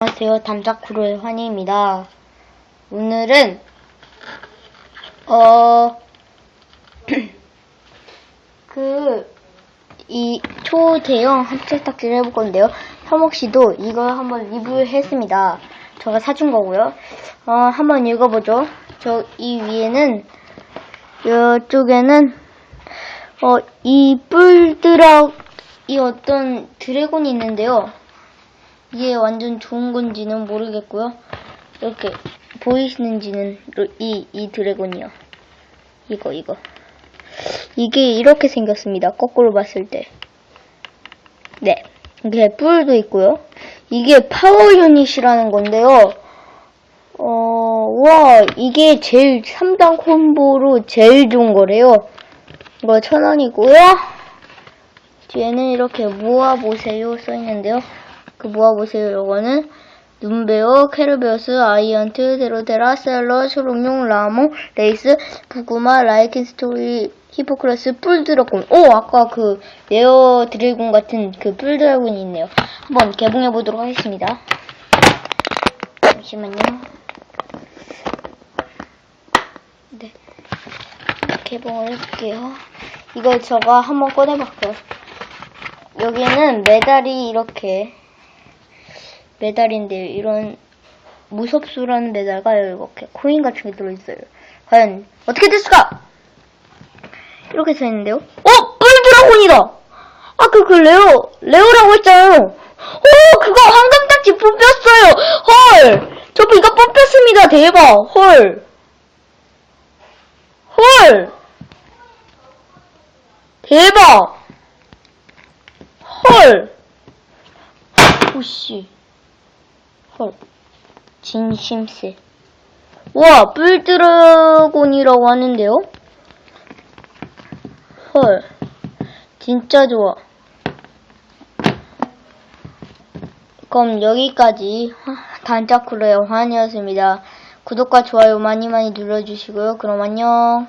안녕하세요. 담자쿠로의 환희입니다. 오늘은, 어, 그, 이 초대형 합체 딱지를 해볼 건데요. 현목 씨도 이거 한번 리뷰했습니다. 제가 사준 거고요. 어, 한번 읽어보죠. 저, 이 위에는, 이쪽에는, 어, 이 뿔드락, 이 어떤 드래곤이 있는데요. 이게 완전 좋은 건지는 모르겠고요. 이렇게 보이시는지는 이, 이 드래곤이요. 이거, 이거. 이게 이렇게 생겼습니다. 거꾸로 봤을 때. 네. 이게 뿔도 있고요. 이게 파워 유닛이라는 건데요. 어, 와, 이게 제일 3단 콤보로 제일 좋은 거래요. 이거 천 원이고요. 뒤에는 이렇게 모아보세요 써있는데요. 그 모아보세요. 요거는 눈베어, 캐르베어스, 아이언트, 데로데라, 셀러, 초록용, 라모, 레이스, 부구마, 라이킨 스토리, 히포크라스, 뿔드래곤. 오! 아까 그 레어 드래곤 같은 그 뿔드래곤이 있네요. 한번 개봉해 보도록 하겠습니다. 잠시만요. 네. 개봉을 해볼게요. 이걸 제가 한번 꺼내볼게요. 여기는 메달이 이렇게 메달인데요. 이런 무섭수라는 메달과 이렇게 코인 같은 게 들어있어요. 과연 어떻게 됐을까? 이렇게 써있는데요. 어! 뿔드라곤이다! 아까 그, 그 레오, 레오라고 했잖아요. 오! 그거 황금딱지 뽑혔어요! 헐! 저도 이거 뽑혔습니다. 대박! 헐! 헐! 대박! 헐! 오씨. 헐. 진심세. 와, 뿔드래곤이라고 하는데요? 헐. 진짜 좋아. 그럼 여기까지 단짝쿠로의 환이었습니다. 구독과 좋아요 많이 많이 눌러주시고요. 그럼 안녕.